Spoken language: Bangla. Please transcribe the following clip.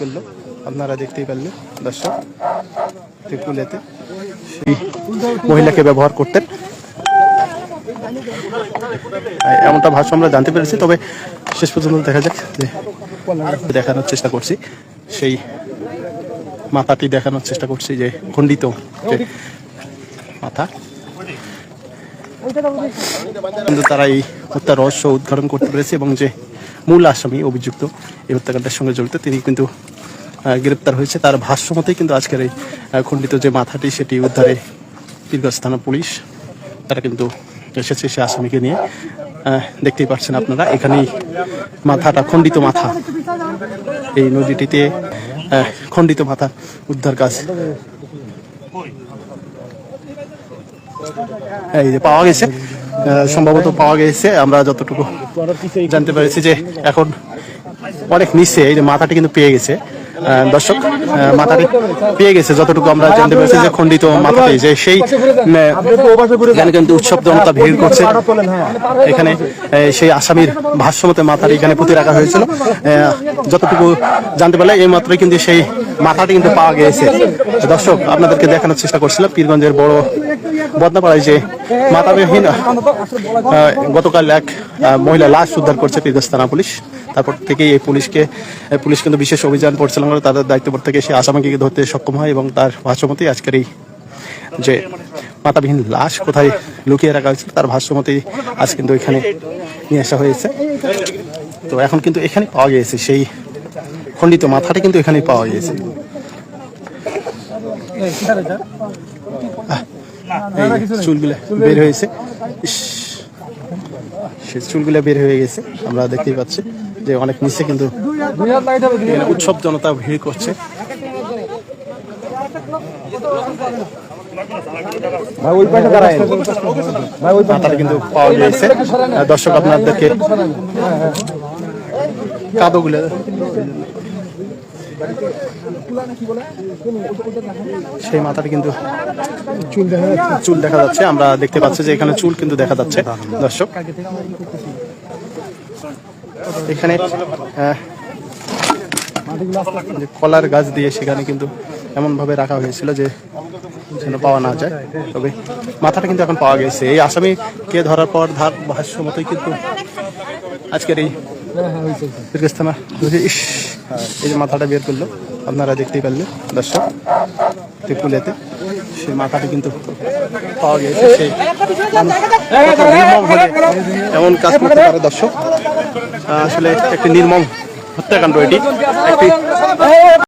করল। আপনারা দেখতেই পারলেন, দর্শক ত্রিপুলেতে সেই মহিলাকে ব্যবহার করতেন। এমনটা ভাষ্য আমরা জানতে পেরেছি, তবে শেষ পর্যন্ত দেখা যাক যে দেখানোর চেষ্টা করছি। সেই মাথাটি দেখানোর চেষ্টা করছি যে খণ্ডিত মাথা। কিন্তু তারা এই হত্যার রহস্য উদ্ঘাটন করতে পেরেছে এবং যে মূল আসামি অভিযুক্ত এই হত্যাকাণ্ডের সঙ্গে জড়িত। তিনি কিন্তু গ্রেপ্তার হয়েছে। তার ভাষ্য মতেই কিন্তু আজকের এই খণ্ডিত যে মাথাটি, সেটি উদ্ধারে পীরগঞ্জ থানা পুলিশ, তারা কিন্তু এসেছে সে আসামিকে নিয়ে। দেখতেই পাচ্ছেন আপনারা, এখানেই মাথাটা, খণ্ডিত মাথা। এই নদীটিতে খণ্ডিত মাথা উদ্ধার কাজ। এই যে পাওয়া গেছে। সম্ভবত পাওয়া গেছে। আমরা যতটুকু জানতে পেরেছি যে এখন অনেক নিচে এই যে মাথাটি কিন্তু পেয়ে গেছে। দর্শক মাথাটি পেয়ে গেছে যতটুকু আমরা জানতে পেরেছি যে খণ্ডিত মাথাটি যে সেই এখানে কিন্তু উৎসব জনতা ভিড় করছে। এখানে সেই আসামির ভাষ্যমতে মাথাটি এখানে পুঁতে রাখা হয়েছিল। যতটুকু জানতে পারলে এই মাত্রই কিন্তু সেই মাথাটি কিন্তু পাওয়া গিয়েছে। দর্শক আপনাদেরকে দেখানোর চেষ্টা করছিলাম পীরগঞ্জের বড় বদনাপাড়ায় যে মাথাবিহীন আহ, গতকাল এক মহিলা লাশ উদ্ধার করছে পীরগঞ্জ থানা পুলিশ। তারপর থেকেই এই পুলিশকে পুলিশ কিন্তু বিশেষ অভিযান পরিচালনা করে তাদের দায়িত্বপর থেকে সেই আসামিকে ধরতে সক্ষম হয় এবং তার ভাষ্যমতেই আজকের এই যে মাথাবিহীন লাশ কোথায় লুকিয়ে রাখা হয়েছিল, তার ভাষ্যমতেই আজ কিন্তু এখানে নিয়ে আসা হয়েছে। তো এখন কিন্তু এখানে পাওয়া গিয়েছে, সেই খণ্ডিত মাথাটা কিন্তু এখানেই পাওয়া গিয়েছে। চুলগুলো বের হয়েছে। সে চুলগুলো বের হয়ে গেছে, আমরা দেখতেই পাচ্ছি। যে অনেক নিচে কিন্তু উৎসব জনতা ভিড় করছে। মাথাটা কিন্তু পাওয়া গিয়েছে। দর্শক আপনাদেরকে কাদোগুলো সেই মাথাটা কিন্তু চুল দেখা যাচ্ছে। আমরা দেখতে পাচ্ছি যে এখানে চুল কিন্তু দেখা যাচ্ছে দর্শক। এখানে কলার গাছ দিয়ে সেখানে কিন্তু এমন ভাবে রাখা হয়েছিল যে যেন পাওয়া না যায়। তবে মাথাটা কিন্তু এখন পাওয়া গেছে। এই আসামিকে ধরার পর ধার ভাষ্য মতোই কিন্তু আজকের এই দীর্ঘস্থানা ইস, এই যে মাথাটা বের করল, আপনারা দেখতেই পারলেন, দর্শক ত্রিপুলেতে সেই মাথাটি কিন্তু এমন কাজ করতে পারে দর্শক। আসলে একটি নির্মম হত্যাকাণ্ড এটি। একটি